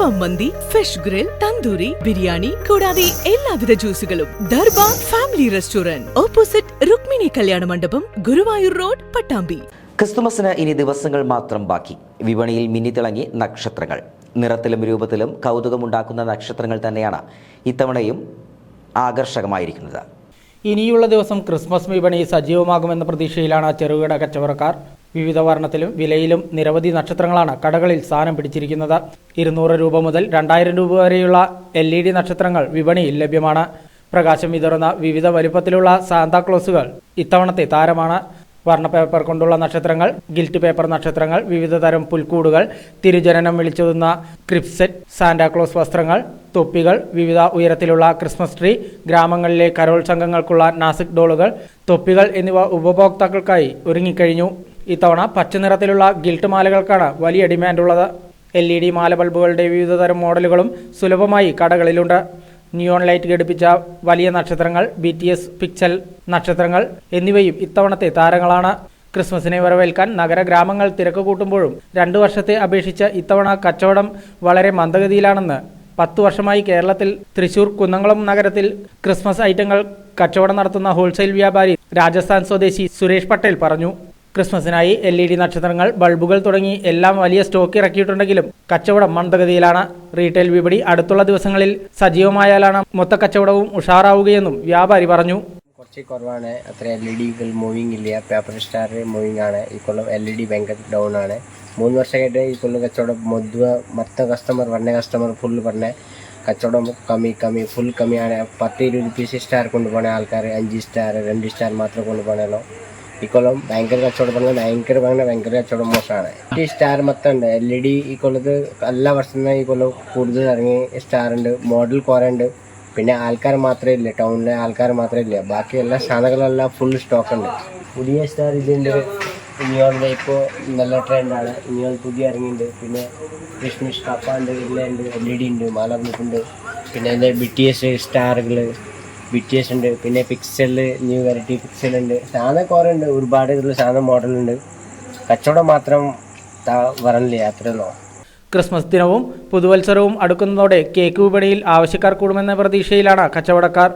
അൽഫാം mandi fish grill tandoori biryani കൂടാതെ എല്ലാവിധ ജ്യൂസുകളും Darbar family restaurant opposite Rukmini Kalyana Mandapam Guruvayur road Pattambi. ക്രിസ്തുമസിന് ഇനി ദിവസങ്ങൾ മാത്രം ബാക്കി. വിപണിയിൽ മിന്നിത്തിളങ്ങി നക്ഷത്രങ്ങൾ. നിറത്തിലും രൂപത്തിലും കൗതുകമുണ്ടാക്കുന്ന നക്ഷത്രങ്ങൾ തന്നെയാണ് ഇത്തവണയും ആകർഷകമായിരിക്കുന്നത്. ഇനിയുള്ള ദിവസം ക്രിസ്മസ് വിപണി സജീവമാകുമെന്ന പ്രതീക്ഷയിലാണ് ചെറുകിട കച്ചവടക്കാർ വിവിധ വർണത്തിലും വിലയിലും നിരവധി നക്ഷത്രങ്ങളാണ് കടകളിൽ സ്ഥാനം പിടിച്ചിരിക്കുന്നത്. ഇരുന്നൂറ് രൂപ മുതൽ രണ്ടായിരം രൂപ വരെയുള്ള എൽ ഇ ഡി നക്ഷത്രങ്ങൾ വിപണിയിൽ ലഭ്യമാണ്. പ്രകാശം വിതറുന്ന വിവിധ വലുപ്പത്തിലുള്ള സാന്താക്ലോസുകൾ ഇത്തവണത്തെ താരമാണ്. വർണ പേപ്പർ കൊണ്ടുള്ള നക്ഷത്രങ്ങൾ ഗിൽറ്റ് പേപ്പർ നക്ഷത്രങ്ങൾ വിവിധ തരം പുൽക്കൂടുകൾ തിരുജനനം വിളിച്ചോതുന്ന ക്രിപ്സെറ്റ് സാന്റാക്ലോസ് വസ്ത്രങ്ങൾ തൊപ്പികൾ വിവിധ ഉയരത്തിലുള്ള ക്രിസ്മസ് ട്രീ ഗ്രാമങ്ങളിലെ കരോൾ സംഘങ്ങൾക്കുള്ള നാസിക് ഡോളുകൾ തൊപ്പികൾ എന്നിവ ഉപഭോക്താക്കൾക്കായി ഒരുങ്ങിക്കഴിഞ്ഞു. ഇത്തവണ പച്ച നിറത്തിലുള്ള ഗിൽട്ട് മാലകൾക്കാണ് വലിയ ഡിമാൻഡുള്ളത്. എൽ ഇ ഡി മാല ബൾബുകളുടെ വിവിധതരം മോഡലുകളും സുലഭമായി കടകളിലുണ്ട്. നിയോൺ ലൈറ്റ് ഘടിപ്പിച്ച വലിയ നക്ഷത്രങ്ങൾ ബി ടി എസ് പിക്ചൽ നക്ഷത്രങ്ങൾ എന്നിവയും ഇത്തവണത്തെ താരങ്ങളാണ്. ക്രിസ്മസിനെ വരവേൽക്കാൻ നഗര ഗ്രാമങ്ങൾ തിരക്ക് കൂട്ടുമ്പോഴും രണ്ടു വർഷത്തെ അപേക്ഷിച്ച് ഇത്തവണ കച്ചവടം വളരെ മന്ദഗതിയിലാണെന്ന് പത്തു വർഷമായി കേരളത്തിൽ തൃശൂർ കുന്നംകുളം നഗരത്തിൽ ക്രിസ്മസ് ഐറ്റങ്ങൾ കച്ചവടം നടത്തുന്ന ഹോൾസെയിൽ വ്യാപാരി രാജസ്ഥാൻ സ്വദേശി സുരേഷ് പട്ടേൽ പറഞ്ഞു. ക്രിസ്മസിനായി എൽ ഇ ഡി നക്ഷത്രങ്ങൾ ബൾബുകൾ തുടങ്ങി എല്ലാം വലിയ സ്റ്റോക്ക് ഇറക്കിയിട്ടുണ്ടെങ്കിലും കച്ചവടം മന്ദഗതിയിലാണ്. റീറ്റെയിൽ വിപണി അടുത്തുള്ള ദിവസങ്ങളിൽ സജീവമായാലാണ് മൊത്ത കച്ചവടവും ഉഷാറാവുകയെന്നും വ്യാപാരി പറഞ്ഞു. കുറച്ച് കുറവാണ്. അത്ര എൽ ഇ ഡികൾ മൂവിങ് ഇല്ല. പേപ്പർ സ്റ്റാർ മൂവിങ് ആണ്. ഈ കൊല്ലം എൽ ഇ ഡി ഭയങ്കര ഡൗൺ ആണ്. മൂന്ന് വർഷമായിട്ട് ഈ കച്ചവടം മൊത്ത മൊത്തം കസ്റ്റമർ പറഞ്ഞ കസ്റ്റമർ ഫുൾ പറഞ്ഞ കച്ചവടം കമ്മി കമ്മി ഫുൾ കമ്മിയാണ്. പത്ത് ഇരുപത് പീസ് സ്റ്റാർ കൊണ്ടുപോകണ ആൾക്കാർ അഞ്ച് സ്റ്റാർ രണ്ട് സ്റ്റാർ മാത്രം കൊണ്ടുപോകണല്ലോ ഈ കൊല്ലം ഭയങ്കര കച്ചവടം പറഞ്ഞാൽ ഭയങ്കര പറഞ്ഞാൽ ഭയങ്കര കച്ചവടം മോശമാണ്. ഈ സ്റ്റാർ മൊത്തം ഉണ്ട്. എൽ ഇ ഡി ഈ കൊല്ലത്ത് എല്ലാ വർഷം ഈ കൊല്ലം കൂടുതൽ ഇറങ്ങി സ്റ്റാർ ഉണ്ട്. മോഡൽ കുറേ പിന്നെ ആൾക്കാർ മാത്രമേ ഇല്ല. ടൗണിലെ ആൾക്കാർ മാത്രമേ ഇല്ല. ബാക്കി എല്ലാ സാധനങ്ങളെല്ലാം ഫുൾ സ്റ്റോക്ക് ഉണ്ട്. പുതിയ സ്റ്റാർ ഇതുണ്ട് ഇനിയോളിന്റെ ഇപ്പോൾ നല്ല ട്രെൻഡാണ് ഇനിയോൾ പുതിയ ഇറങ്ങിയിട്ടുണ്ട്. പിന്നെ ക്രിസ്മസ് കപ്പ ഉണ്ട് ഇല്ല ഉണ്ട് എൽ ഇ ഡി ഉണ്ട് മാലർന്നിട്ടുണ്ട് പിന്നെ അതിന്റെ ബി ടി എസ് സ്റ്റാറുകൾ ബി ഉണ്ട് പിന്നെ പിക്സൽ ന്യൂ വെറൈറ്റി പിക്സൽ ഉണ്ട് സാധനം കുറേ ഉണ്ട് ഒരുപാട് ഇതിലുള്ള സാധനം മോഡലുണ്ട് കച്ചവടം മാത്രം ത- വരണില്ല അത്രേ ക്രിസ്മസ് ദിനവും പുതുവത്സരവും അടുക്കുന്നതോടെ കേക്ക് വിപണിയിൽ ആവശ്യക്കാർ കൂടുമെന്ന പ്രതീക്ഷയിലാണ് കച്ചവടക്കാർ.